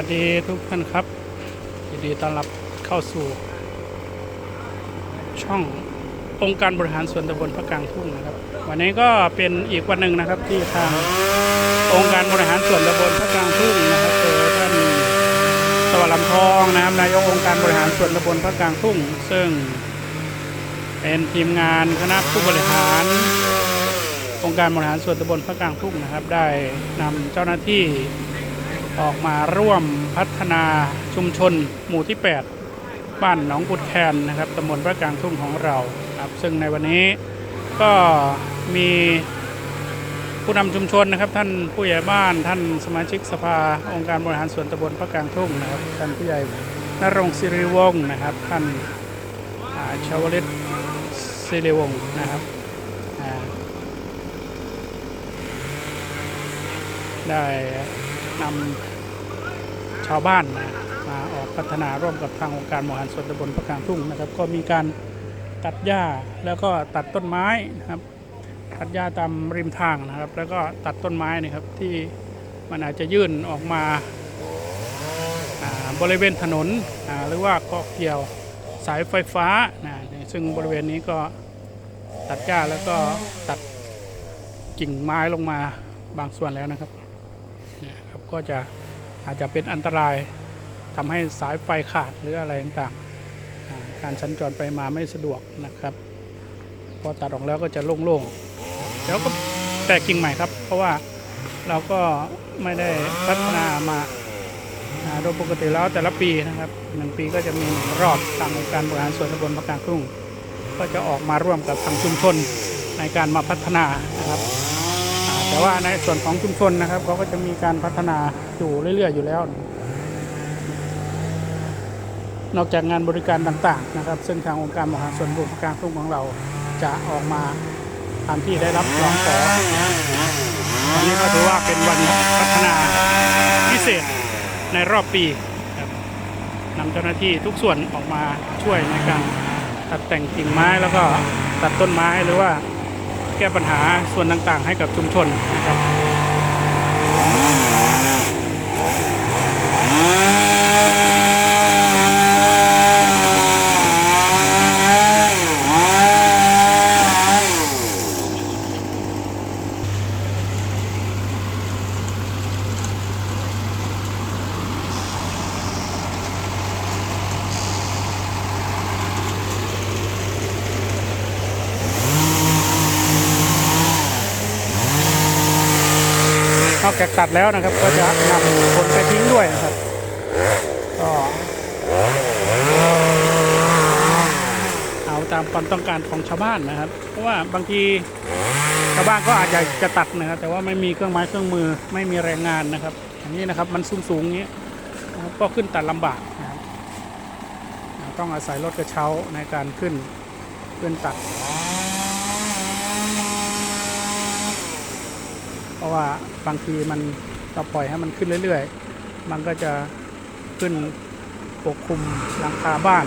สวัสดีทุกท่านครับยินดีต้อนรับเข้าสู่ ช่ององค์การบริหารส่วนตำบลพระกลางทุ่งนะครับ วันนี้ก็เป็นอีกวันหนึ่งนะครับที่ทางองค์การบริหารส่วนตำบลพระกลางทุ่งนะครับโดยท่านสวัสดิ์ลำทองนะครับนายกองค์การบริหารส่วนตำบลพระกลางทุ่ง ซึ่งเป็นทีมงานคณะผู้บริหาร องค์การบริหารส่วนตำบลพระกลางทุ่งนะครับ ได้นำเจ้าหน้าที่ ออกมาร่วมพัฒนาชุมชนหมู่ที่ 8 บ้านหนองกุดแคนนะครับตำบลพระกลางทุ่งของเราครับซึ่งในวันนี้ก็มีผู้นำชุมชนนะครับ ท่านผู้ใหญ่บ้านท่านสมาชิกสภาองค์การบริหารส่วนตำบลพระกลางทุ่งนะครับท่านผู้ใหญ่นรงศิริวงศ์นะครับ ท่านาชาวลิตศิริวงศ์นะครับอ่าได้นำ ชาวบ้านนะมาออกพัฒนาร่วมกับทางองค์การบริหารส่วนตำบลประกางทุ่งนะครับ ก็มีการตัดหญ้าแล้วก็ตัดต้นไม้นะครับ ตัดหญ้าตามริมทางนะครับ แล้วก็ตัดต้นไม้นะครับที่มันอาจจะยื่นออกมาบริเวณถนนหรือว่าเกาะเกี่ยวสายไฟฟ้านะซึ่งบริเวณนี้ก็ตัดหญ้าแล้วก็ตัดกิ่งไม้ลงมาบางส่วนแล้วนะครับนี่ยครับก็จะ อาจจะเป็นอันตรายทำให้สายไฟขาดหรืออะไรต่างๆ การสัญจรไปมาไม่สะดวกนะครับ พอตัดออกแล้วก็จะโล่งๆแล้วก็แตกกิ่งใหม่ครับ เพราะว่าเราก็ไม่ได้พัฒนามาโดยปกติแล้วแต่ละปีนะครับหนึ่งปีก็จะมีรอบทางการบริหารส่วนตำบลพระกลางทุ่งก็จะออกมาร่วมกับทางชุมชนในการมาพัฒนานะครับแต่ว่าในส่วนของชุมชนนะครับเขาก็จะมีการพัฒนา อยู่เรื่อยๆอยู่แล้ว นอกจากงานบริการต่างๆนะครับซึ่งทางองค์การบริหาส่วนตำบลกางทุ่งของเราจะออกมาตามที่ได้รับรองขอวันนี้ก็ถือว่าเป็นวันพัฒนาพิเศษในรอบปีนำเจ้าหน้าที่ทุกส่วนออกมาช่วยในการตัดแต่งกิ่งไม้แล้วก็ตัดต้นไม้หรือว่าแก้ปัญหาส่วนต่างๆ ให้กับชุมชนนะครับ นอกจากตัดแล้วนะครับ ก็จะนำคนไปทิ้งด้วยนะครับ ก็เอาตามความต้องการของชาวบ้านนะครับ เพราะว่าบางทีชาวบ้านก็อาจจะจะตัดนะครับ แต่ว่าไม่มีเครื่องไม้เครื่องมือไม่มีแรงงานนะครับอย่างนี้นะครับมันสูงๆอย่างนี้ก็ขึ้นตัดลำบากนะครับต้องอาศัยรถกระเช้าในการขึ้นขึ้นตัด เพราะว่าบางทีมันเราปล่อยให้มันขึ้นเรื่อย ๆ มันก็จะขึ้นปกคลุมหลังคาบ้าน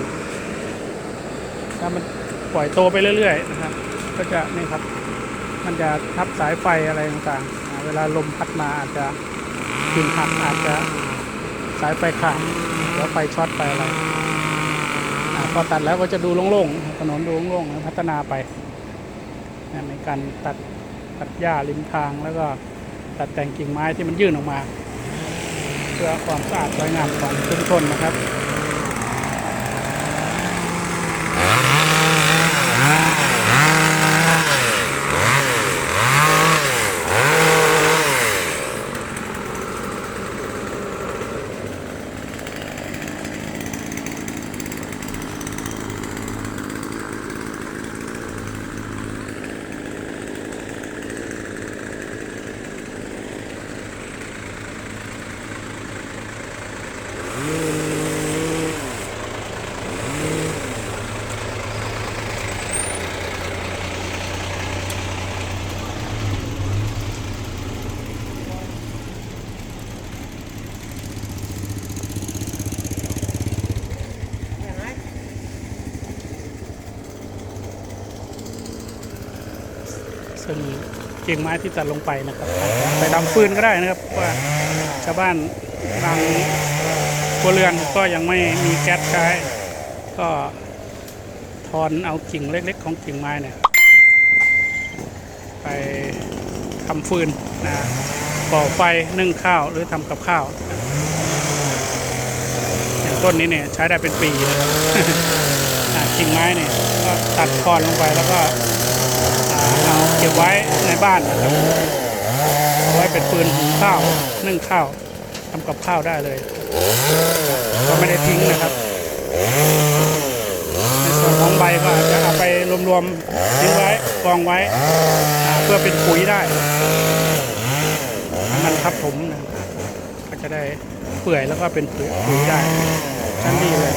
ถ้ามัน ปล่อยโตไปเรื่อย ๆ นะครับ ก็จะนี่ครับ มันจะทับสายไฟอะไรต่างๆ เวลาลมพัดมาอาจจะกิ่งหักอาจจะสายไฟขาดแล้วไฟช็อตไปอะไรพอตัดแล้วก็จะดูโล่งๆถนนดูโล่งๆพัฒนาไปในการตัดตัดหญ้าริมทางแล้วก็ตัดแต่งกิ่งไม้ที่มันยื่นออกมา เพื่อความสะอาดสวยงามของชุมชนนะครับ ซึ่ง กิ่งไม้ที่ตัดลงไปนะครับไปทำฟืนก็ได้นะครับเพราะว่าชาวบ้านบางครัวเรือนก็ยังไม่มีแก๊สใช้ก็ทอนเอากิ่งเล็ก ๆ ของกิ่งไม้เนี่ยไปทำฟืนนะก่อไฟนึ่งข้าวหรือทำกับข้าวอย่างต้นนี้เนี่ยใช้ได้เป็นปีเลยครับอ่ากิ่งไม้เนี่ยก็ตัดคอนลงไปแล้วก็ เก็บไว้ในบ้านนะครับไว้เป็นปืนหุงข้าวนึ่งข้าวทำกับข้าวได้เลยก็ไม่ได้ทิ้งนะครับในส่วนของใบก็อาจจะเอาไปรวมๆทิ้งไว้กองไว้ เพื่อเป็นปุ๋ยได้มันทับถมนะก็จะได้เปื่อยแล้วก็เป็นขุยปุ๋ยได้ชั้นดีเลย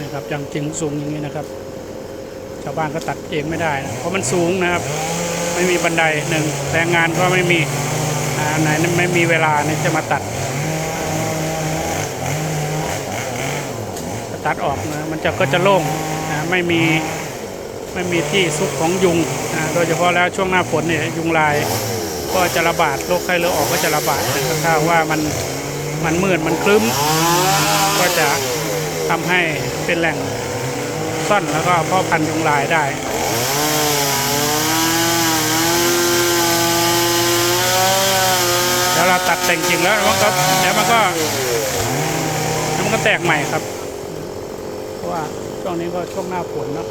นี่ งสูงอย่างนี้นะครับ ชาวบ้านก็ตัดเองไม่ได้นะเพราะมันสูงนะครับ ไม่มีบันไดหนึ่งแรงงานก็ไม่มีไหนไม่มีเวลาเนี่ยจะมาตัดตัดออกนะมันจะก็จะโล่งนะไม่มีไม่มีที่ซุกของยุงนะโดยเฉพาะแล้วช่วงหน้าฝนเนี่ยยุงลายก็จะระบาดโรคไข้เลือดออกก็จะระบาดนะครับถ้าว่ามันมันมืดมันคลึ้ม ก็จะทำให้เป็นแหล่ง ต้นแล้วก็พ่อพันธุ์ยุงลายได้แล้วเราตัดแต่งจริงแล้วมันก็แล้วมันก็เดี๋ยวมันก็แตกใหม่ครับ เพราะว่าช่วงนี้ก็ช่วงหน้าฝนเนาะ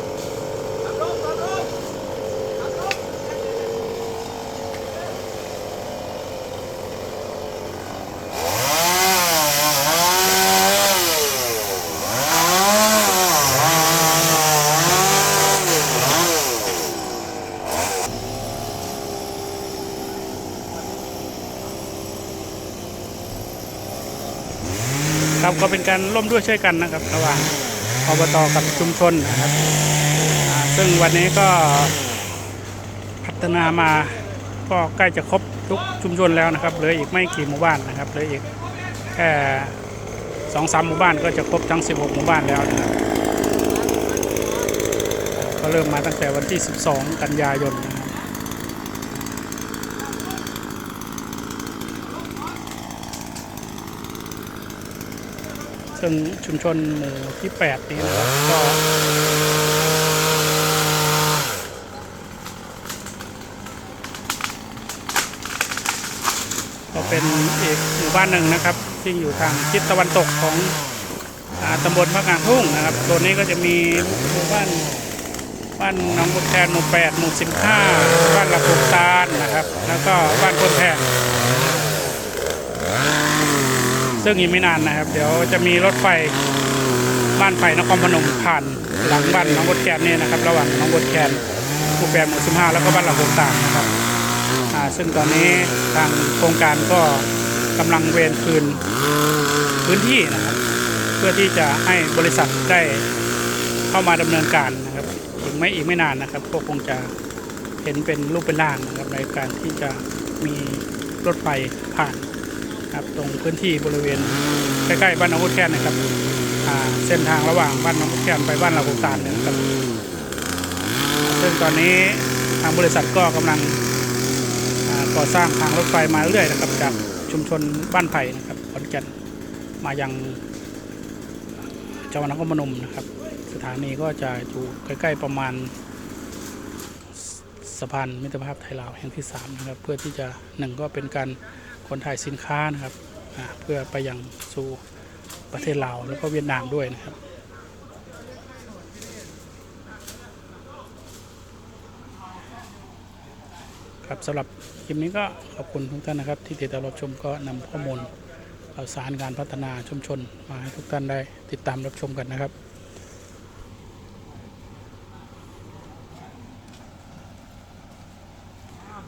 ครับ ก็เป็นการร่วมด้วยช่วยกันนะครับ ระหว่างอบตกับชุมชนนะครับซึ่งวันนี้ก็พัฒนามาก็ใกล้จะครบทุกชุมชนแล้วนะครับเหลืออีกไม่กี่หมู่บ้านนะครับเหลืออีกแค่สองสามหมู่บ้านก็จะครบทั้ง 16 หมู่บ้านแล้วนะครับก็เริ่มมาตั้งแต่วันที่ 12 กันยายนนะครับ ซึ่งชุมชนหมู่ที่ 8 นี้นะครับก็ก็เป็นอีกหมู่บ้านหนึ่งนะครับที่อยู่ทางทิศตะวันตกของอาตำบลมะกางทุ่งนะครับตัวนี้ก็จะมีหมู่บ้านบ้านหนองบุญแทนหมู่ 8 หมู่ 15 บ้านละปุกตาลนะครับ แล้วก็บ้านคนแทน ซึ่งอีกไม่นานนะครับ เดี๋ยวจะมีรถไฟบ้านไผ่นครพนมผ่านหลังบ้านน้องบดแคนนี่นะครับ ระหว่างน้องบดแคนหมู่แปดหมู่สิบห้าแล้วก็บ้านหลังหกต่างนะครับซึ่งตอนนี้ทางโครงการก็กำลังเวนคืนพื้นที่นะครับ เพื่อที่จะให้บริษัทได้เข้ามาดำเนินการนะครับอีกไม่อีกไม่นานนะครับก็คงจะเห็นเป็นรูปเป็นร่างนะครับในการที่จะมีรถไฟผ่าน ครับตรงพื้นที่บริเวณใกล้ๆบ้านหนองกุแคนนะครับเส้นทางระหว่างบ้านหนองกุแคนไปบ้านลาโบตานนี่ยนะครับซึ่งตอนนี้ทางบริษัทก็กำลังก่อสร้างทางรถไฟมาเรื่อยนะครับจากชุมชนบ้านไผ่นะครับขอนแก่นมายังจังหวัดนครพนมนะครับ สถานีก็จะอยู่ใกล้ๆประมาณสะพานมิตรภาพไทยลาวแห่งที่สามนะครับเพื่อที่จะหนึ่งก็เป็นการ ขนถ่ายสินค้านะครับเพื่อไปยังสู่ประเทศลาวแล้วก็เวียดนามด้วยนะครับครับสำหรับคลิปนี้ก็ขอบคุณทุกท่านนะครับ ที่ติดตามรับชมก็นำข้อมูลข่าวสารการพัฒนาชุมชนมาให้ทุกท่านได้ติดตามรับชมกันนะครับ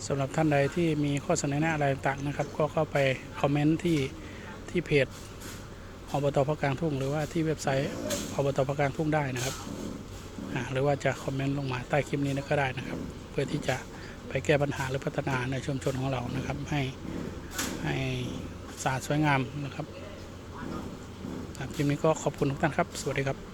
สำหรับท่านใดที่มีข้อเสนอแนะอะไรต่างนะครับ ก็เข้าไปคอมเมนต์ที่ที่เพจอบตพระกลางทุ่ง หรือว่าที่เว็บไซต์อบตพระกลางทุ่งได้นะครับหรือว่าจะคอมเมนต์ลงมาใต้คลิปนี้ก็ได้นะครับ เพื่อที่จะไปแก้ปัญหาหรือพัฒนาในชุมชนของเรานะครับ ให้ให้สะอาดสวยงามนะครับคลิปนี้ก็ขอบคุณทุกท่านครับ สวัสดีครับ